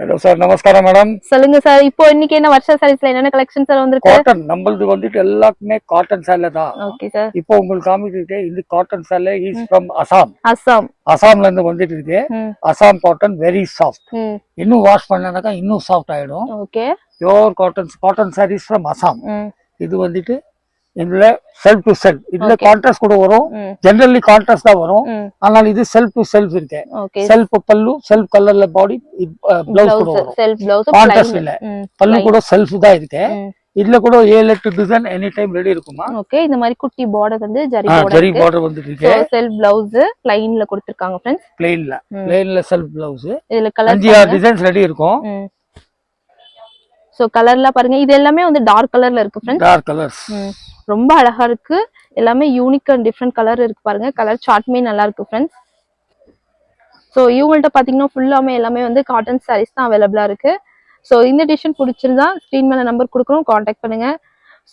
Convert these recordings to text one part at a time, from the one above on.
Hello sir நமஸ்காரம் madam சொல்லுங்க sir இப்போ இன்னைக்கு என்ன வருஷ சாரீஸ்ல என்னென்ன கலெக்ஷன் சார் வந்திருக்கு? காட்டன் நம்மளது வந்துட்டு எல்லாத்துக்குமே காட்டன் சேலை தான். ஓகே சார் இப்போ உங்களுக்கு காமிச்சிட்டு இது காட்டன் சேலை இஸ் ஃப்ரம் அசாம் அஸ்ஸாம் அசாம்ல இருந்து வந்துட்டு இருக்கு. அசாம் காட்டன் வெரி சாஃப்ட் இன்னும் வாஷ் பண்ணனாக்கா இன்னும் சாஃப்ட் ஆயிடும். Okay pure cotton cotton saris from Assam இது வந்துட்டு இதுல செல்ஃப் டு செல்ஃப் இதுல. கான்ட்ராஸ்ட் கூட வரும். ஜெனரலி கான்ட்ராஸ்ட் தான் வரும். ஆனால் இது செல்ஃப் டு செல்ஃப் இருக்கு. செல்ஃப் பல்லு செல்ஃப் கலர்ல பாடி பிளவுஸ் கூட வரும். Contrast இல்ல. பல்லு கூட செல்ஃப் தான் இருக்கு. இதுல கூட ஏழு எட்டு டிசைன் எனி டைம் ரெடி இருக்குமா? ஓகே இந்த மாதிரி குட்டி பார்டர் வந்து ஜரி பார்டர் ஜரி பார்டர் வந்துட்டு இருக்கு. செல்ஃப் பிளவுஸ் பிளைன்ல கொடுத்திருக்காங்க பிளெயின்ல ம். பிளெயின்ல செல்ஃப் பிளவுஸ் இதுல கலர் அஞ்சு டிசைன்ஸ் ரெடி இருக்கும். சோ கலர்லாம் பாருங்க. இது எல்லாமே வந்து டார்க் கலர்ல இருக்கு ஃப்ரெண்ட்ஸ் டார்க் கலர்ஸ் ம். ரொம்ப அழகா இருக்கு. எல்லாமே யூனிக் அண்ட் டிஃப்ரெண்ட் கலர் இருக்கு பாருங்க. கலர் சார்ட்மே நல்லா இருக்கு ஃப்ரெண்ட்ஸ் ஸோ இவங்கள்ட்ட பார்த்தீங்கன்னா ஃபுல்லாமே எல்லாமே வந்து காட்டன் சாரீஸ் தான் அவைலபிளா இருக்கு. ஸோ இந்த டிஷன் பிடிச்சிருந்தா ஸ்க்ரீன் மேல நம்பர் கொடுக்குறோம். காண்டாக்ட் பண்ணுங்க.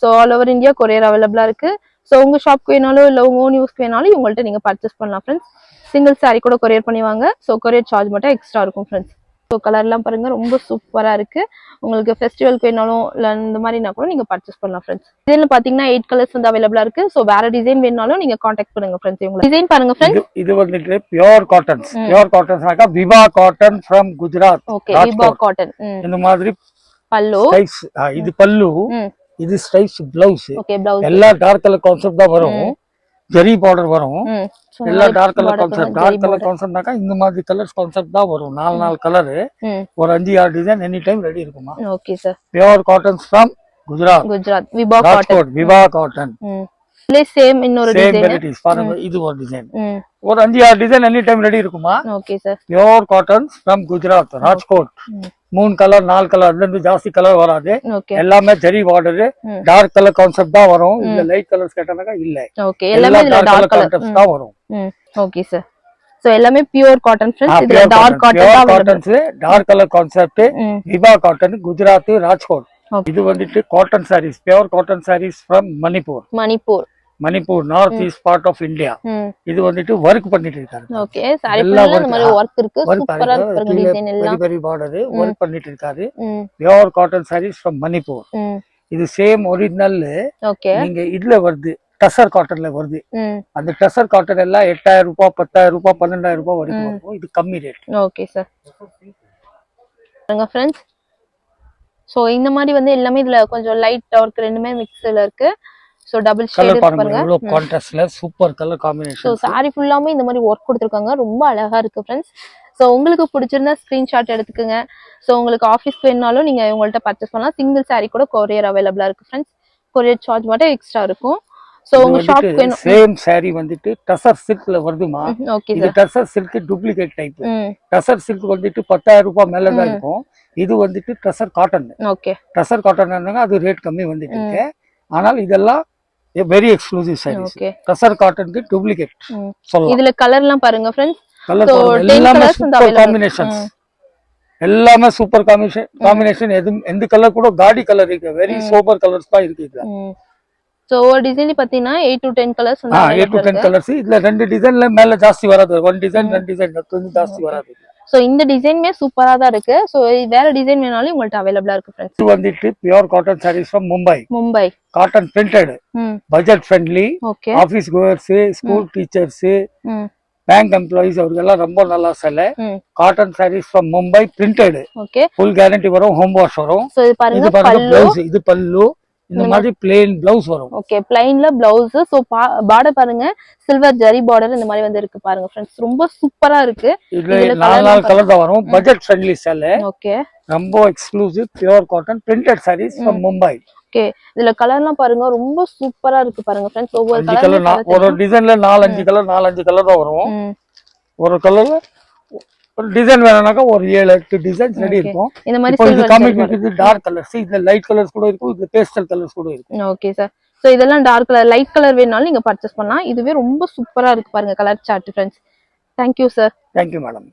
So all over India courier அவைலபிளா இருக்கு. ஸோ உங்க ஷாப்க்கு வேணாலும் இல்லை உங்க ஓன் யூஸ்க்கு வேணாலும் இவங்கள்ட்ட நீங்க பர்ச்சேஸ் பண்ணலாம் ஃப்ரெண்ட்ஸ் சிங்கிள் saree கூட கொரியர் பண்ணிவாங்க ஸோ கொரியர் சார்ஜ் மட்டும் எக்ஸ்ட்ரா இருக்கும் ஃப்ரெண்ட்ஸ் ஸோ கலர்லாம் பாருங்க ரொம்ப சூப்பரா இருக்கு. உங்களுக்கு ஃபெஸ்டிவலுக்கு வேணாலும் இல்லை இந்த மாதிரினா கூட நீங்க பர்ச்சேஸ் பண்ணலாம் ஃப்ரெண்ட்ஸ் டிசைன்ல பாத்தீங்கன்னா எயிட் கலர்ஸ் வந்து அவைலபிளா இருக்கு. ஸோ வேற டிசைன் வேணாலும் நீங்க காண்டாக்ட் பண்ணுங்க ஃப்ரெண்ட்ஸ் இவங்க டிசைன் பாருங்க ஃப்ரெண்ட்ஸ் இது வந்துட்டு பியோர் காட்டன்ஸ். பியோர் காட்டன்ஸ்னாக்கா விவா காட்டன் ஃப்ரம் குஜராத் ஓகே. விபா காட்டன் இந்த மாதிரி பல்லு. இது பல்லு. இது ஓகே பிளவுஸ் எல்லா டார்க் கலர் கான்செப்ட் தான் வரும். ஜெரி பார்டர் வரும். எல்லா dark colour concept dark colour. கான்செப்ட்னாக்கா இந்த மாதிரி கலர்ஸ் கான்செப்ட் தான் வரும். நாலு நாலு கலர் ஒரு அஞ்சு ஆறு டிசைன் எனி டைம் ரெடி இருக்குமா? Okay sir pure cottons from Gujarat Gujarat Vibha cotton விவா காட்டன் சேம் இன்னொரு டிசைன் இது ஒரு டிசைன் ஒரு அஞ்சு ஆறு டிசைன் எனி டைம் ரெடி இருக்குமா? Okay sir pure cottons from Gujarat Rajkot மூணு கலர் நாலு கலர் அதுல இருந்து ஜாஸ்தி கலர் வராது. எல்லாமே zari border. Dark colour concept தான் வரும். இல்ல லைட் கலர்ஸ் கேட்டானாக்கா இல்ல. ஓகே எல்லாமே டார்க் கலர் கான்செப்ட் தான் வரும். ஓகே சார் சோ எல்லாமே பியூர் காட்டன் ஃப்ரெண்ட்ஸ் இதுல டார்க் காட்டன் தான் available. Cottons dark colour concept விவா காட்டன் குஜராத் ராஜ்கோட். இது வந்துட்டு cotton saris pure cotton saris from Manipur Manipur Manipur north east part of India இது வந்துட்டு work பண்ணிட்டு சாரி எல்லா ஒர்க் இருக்கு. வெரி வெரி பார்டர் பண்ணிட்டு இருக்காரு. Pure cotton saris from Manipur. இது சேம் ஒரிஜினல் ஓகே நீங்க இதுல வருது. டசர் காட்டன்ல வருது. அந்த டசர் காட்டன் எல்லாம் எட்டாயிரம் ரூபாய் பத்தாயிரம் ரூபாய் பன்னெண்டாயிரம் ரூபாய் வரைக்கும் வரும். இது கம்மி rate okay sir friends so இந்த மாதிரி வந்து எல்லாமே இதுல கொஞ்சம் லைட் டார்க் ரெண்டுமே மிக்ஸ்ல இருக்கு. ஸோ டபுள் ஷேட் பாருங்க. எவ்வளவு கான்ட்ராஸ்ட்ல super colour so combination sari ஃபுல்லாமே இந்த மாதிரி ஒர்க் கொடுத்துருக்காங்க. ரொம்ப அழகா இருக்கு ஃப்ரெண்ட்ஸ் ஸோ உங்களுக்கு பிடிச்சிருந்தா ஸ்க்ரீன்ஷாட் எடுத்துக்கோங்க. ஸோ உங்களுக்கு ஆஃபீஸ்க்கு வேணாலும் நீங்க உங்கள்ட்ட பர்ச்சேஸ் பண்ணலாம். சிங்கிள் சாரி கூட கொரியர் அவைலபிளா இருக்கு ஃப்ரெண்ட்ஸ் கொரியர் சார்ஜ் மட்டும் எக்ஸ்ட்ரா இருக்கும். ஸோ உங்க ஷாப்க்கு வேணும். சேம் saree வந்துட்டு டசர் சில்க்ல வருதுமா? ஓகே இது sir tussar silk duplicate type tussar silk வந்துட்டு பத்தாயிரம் ரூபாய் மேல தான் இருக்கும். இது வந்துட்டு tussar cotton okay tussar cotton அது ரேட் கம்மி வந்துட்டு இருக்கு. ஆனால் இதெல்லாம் very exclusive saris okay tussar காட்டனுக்கு duplicate சொல்லலாம். இதுல கலர்லாம் பாருங்க ஃப்ரெண்ட்ஸ் கலர் 10 எல்லாமே சூப்பர். காம்பினேஷன்ஸ். எல்லாமே சூப்பர் காம்பினேஷன் காம்பினேஷன் எது எந்த கலர் கூட காடி கலர் இருக்கு. வெரி சூப்பர் கலர்ஸ் தான் இருக்கு இதுல. ஸோ ஒரு டிசைன் பாத்தீங்கன்னா எயிட் டு டென் கலர்ஸ் வந்து ah eight to available ten இருக்கு. கலர்ஸ் இதுல ரெண்டு டிசைன்ல மேல ஜாஸ்தி வராது. ஒன் டிசைன் ரெண்டு டிசைன் ஜாஸ்தி வராது. ஸோ இந்த டிசைனுமே சூப்பரா தான் இருக்கு. ஸோ வேற டிசைன் வேணாலும் உங்கள்ட்ட அவைலபிளா இருக்கு ஃப்ரெண்ட்ஸ் வந்துட்டு pure cotton saris from Mumbai Mumbai cotton printed budget friendly okay office goers school teachers bank employees அவருக்கெல்லாம் ரொம்ப நல்லா செல்ல. ம் cotton saris from Mumbai printed okay full guarantee வரும் ஹோம் வாஷ் வரும். இது பாருங்க பிளவுஸ் இது பல்லு. இந்த மாதிரி பிளேன் பிளவுஸ் வரும். ஓகே பிளைன்ல பிளவுஸ் ஸோ பார்டர் பாருங்க. சில்வர் ஜரி பார்டர் இந்த மாதிரி வந்து இருக்கு பாருங்க ஃப்ரெண்ட்ஸ் ரொம்ப சூப்பரா இருக்கு. இதுல நாலு நாலு கலர் தான் வரும். பட்ஜெட் ஃப்ரெண்ட்லி செல் ஓகே ரொம்ப exclusive pure cotton printed saris from Mumbai okay இதுல கலர்லாம் பாருங்க ரொம்ப சூப்பரா இருக்கு பாருங்க ஃப்ரெண்ட்ஸ் ஒவ்வொரு கலர் ஒரு டிசைன்ல நாலு அஞ்சு கலர் நாலு அஞ்சு கலர் தான் வரும். ஒரு கலர்ல ஒரு டிசைன் வேணும்னாக்கா ஒரு ஏழு எட்டு டிசைன்ஸ் ரெடி இருக்கும். இந்த மாதிரி இது காமிக்கிறது டார்க் கலர்ஸ் இதுல லைட் கலர்ஸ் கூட இருக்கும் இதுல பேஸ்டல் கலர்ஸ் கூட இருக்கும். ஓகே சார் ஸோ இதெல்லாம் டார்க் கலர் லைட் கலர் வேணாலும் நீங்க பர்ச்சேஸ் பண்ணலாம். இதுவே ரொம்ப சூப்பரா இருக்கு பாருங்க colour chart friends thank you sir thank you madam